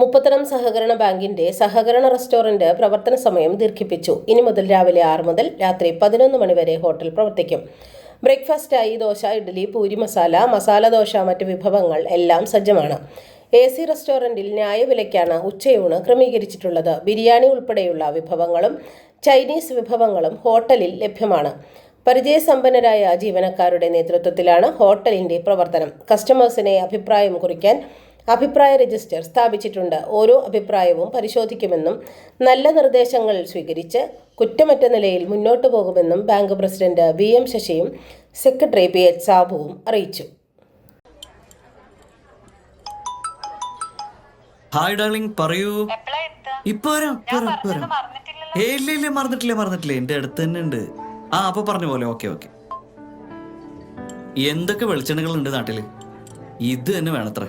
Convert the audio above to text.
മുപ്പത്തരം സഹകരണ ബാങ്കിന്റെ സഹകരണ റെസ്റ്റോറന്റ് പ്രവർത്തന സമയം ദീർഘിപ്പിച്ചു. ഇനി മുതൽ രാവിലെ ആറ് മുതൽ രാത്രി പതിനൊന്ന് മണിവരെ ഹോട്ടൽ പ്രവർത്തിക്കും. ബ്രേക്ക്ഫാസ്റ്റായി ദോശ ഇഡ്ഡലി പൂരി മസാല മസാല ദോശ മറ്റ് വിഭവങ്ങൾ എല്ലാം സജ്ജമാണ്. എ സി റെസ്റ്റോറന്റിൽ ന്യായവിലയ്ക്കാണ് ഉച്ചയൂണ് ക്രമീകരിച്ചിട്ടുള്ളത്. ബിരിയാണി ഉൾപ്പെടെയുള്ള വിഭവങ്ങളും ചൈനീസ് വിഭവങ്ങളും ഹോട്ടലിൽ ലഭ്യമാണ്. പരിചയസമ്പന്നരായ ജീവനക്കാരുടെ നേതൃത്വത്തിലാണ് ഹോട്ടലിന്റെ പ്രവർത്തനം. കസ്റ്റമേഴ്സിനെ അഭിപ്രായം കുറിക്കാൻ അഭിപ്രായ രജിസ്റ്റർ സ്ഥാപിച്ചിട്ടുണ്ട്. ഓരോ അഭിപ്രായവും പരിശോധിക്കുമെന്നും നല്ല നിർദ്ദേശങ്ങൾ സ്വീകരിച്ച് കുറ്റമറ്റ നിലയിൽ മുന്നോട്ടു പോകുമെന്നും ബാങ്ക് പ്രസിഡന്റ് വി എം ശശിയും സെക്രട്ടറി പി എച്ച് സാബുവും അറിയിച്ചു. ഹായ് ഡാർലിംഗ് പറയൂ? ഇപ്പൊ ഇല്ല ഇല്ല മറന്നിട്ടില്ല മറന്നിട്ടില്ല. എന്റെ അടുത്ത് തന്നെ ഉണ്ട്. ആ അപ്പൊ പറഞ്ഞ പോലെ. Okay okay. എന്തൊക്കെ വെളിച്ചെണ്ണകൾ ഉണ്ട് നാട്ടിൽ? ഇത് തന്നെ വേണത്രേ.